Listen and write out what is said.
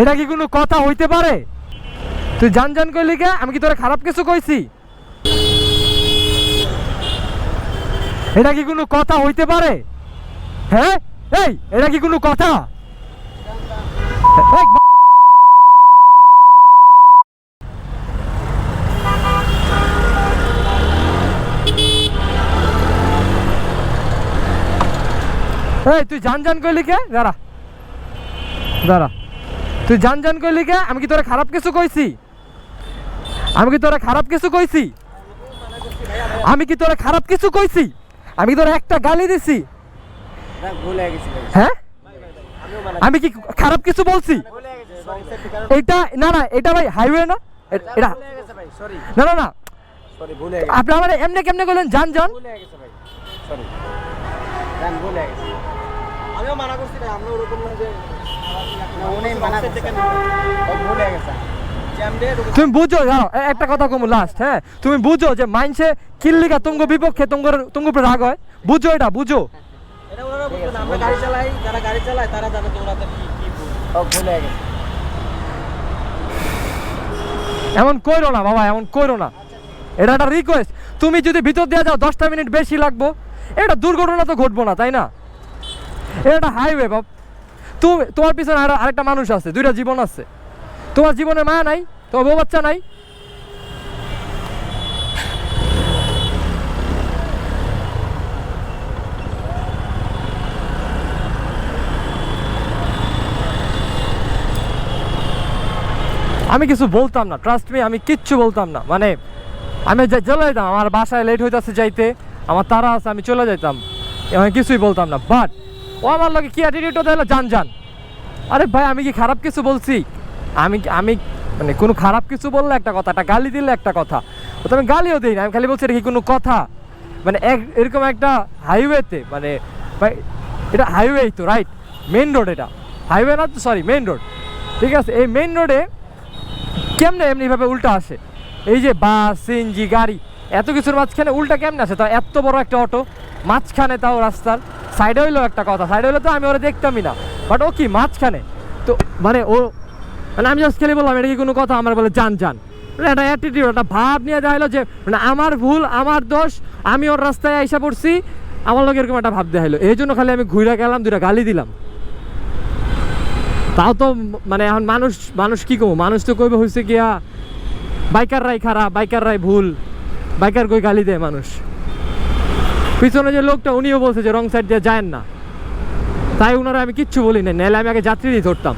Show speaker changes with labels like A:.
A: এটা কি কোনো কথা হইতে পারে? তুই জান জান কইলি কে? আমি কি তোরে খারাপ কিছু কইছি? এটা কি কোনো কথা হইতে পারে? হ্যাঁ? এই এটা কি কোনো কথা? এই, তুই জান জান কইলি কে? দাঁড়া। দাঁড়া। তুই জান জান কইলি কে? আমি কি তোরে খারাপ কিছু কইছি? আমি কি তোরে খারাপ কিছু কইছি? আমি কি তোরে খারাপ কিছু কইছি? আমি কি তোরে একটা গালি দিছি?
B: হয়ে
A: হ্যাঁ? আমি কি খারাপ কিছু বলছি? এটা না না এটা ভাই হাইওয়ে না? এটা
B: ভুল গেছে ভাই, sorry,
A: না না না।
B: Sorry, ভুল গেছে।
A: আপনি আমার এমনি কেমনে করলেন জান জান
B: আমিও মানা করছি ভাই, আমরা ওরকম না যে- উনি মানা করছে। ভুল হয়ে গেছে।
A: তুমি বুঝো একটা কথা কমু লাস্ট হ্যাঁ? তুমি বুঝো যে মাইনসে কিল্লিকা তুঙ্গ বিপক্ষে তুঙ্গর তুঙ্গ রাগ হয়? বুঝো এটা বুঝো।
C: এটা ওনারা বুঝবে না, আমরা গাড়ি চালাই যারা গাড়ি চালায় তারা জানে যে কি কি ভুল
B: ও, ভুল গেছে।
A: এমন কইরো না বাবা এমন কইরো না। এটা একটা রিকোয়েস্ট তুমি যদি ভিতর দিয়ে যাও দশটা মিনিট বেশি লাগবো। এটা দুর্ঘটনা তো ঘটবো না তাই না? এটা হাইওয়ে বাপ। তুমি তোমার পিছনে আরও আরেকটা মানুষ আছে, দুইটা জীবন আছে। তোমার জীবনে মায়া নাই, তোমার বউ বাচ্চা নাই। আমি কিছু বলতাম না ট্রাস্ট মি আমি কিচ্ছু বলতাম না। মানে আমি চলে যেতাম আমার বাসায় লেট হইতেছে যাইতে, আমার তারা আছে, আমি চলে যেতাম আমি কিছুই বলতাম না। বাট ও আমার লগে কি অ্যাটিটিউড দিলো জান জান আরে ভাই, আমি কি খারাপ কিছু বলছি? আমি আমি মানে কোনো খারাপ কিছু বললে একটা কথা, একটা গালি দিলে একটা কথা। তো আমি গালিও দিই না, আমি খালি বলছি এটা কি কোনো কথা? মানে এক এরকম একটা হাইওয়েতে মানে ভাই, এটা হাইওয়েই তো রাইট মেন রোড এটা। হাইওয়ে না তো সরি মেন রোড ঠিক আছে, এই মেন রোডে কেমনে এমনিভাবে উল্টা আসে? এই যে বাস, সিএনজি, গাড়ি, এত কিছুর মাঝখানে উল্টা কেমনে আসে? তাও এত বড় একটা অটো, মাঝখানে তাও রাস্তার। সাইডে হইল একটা কথা সাইডে হইলে তো আমি ওরা দেখতামই না বাট ও কি, মাঝখানে? তো মানে ও মানে আমি জাস্ট খেলে বললাম, এটা কি কোনো কথা? আমার বলে যান জান। মানে একটা অ্যাটিটিউড একটা ভাব নিয়ে দেখাইলো যে মানে আমার ভুল, আমার দোষ, আমি ওর রাস্তায় আইসা পড়ছি, আমার লোক এরকম একটা ভাব দেখাইলো এই জন্য খালি আমি ঘুরে গেলাম দুটা গালি দিলাম। তাও তো মানে এখন মানুষ মানুষ কি কমো? মানুষ তো কইবে হয়েছে গিয়া, বাইকাররাই খারাপ, বাইকাররাই ভুল, বাইকার কই গালি দেয় মানুষ? পিছনে যে লোকটা, উনিও বলছে যে রং সাইড দিয়ে যায় না। তাই ওনারা আমি কিচ্ছু বলি না নাহলে আমি আগে যাত্রীরই ধরতাম।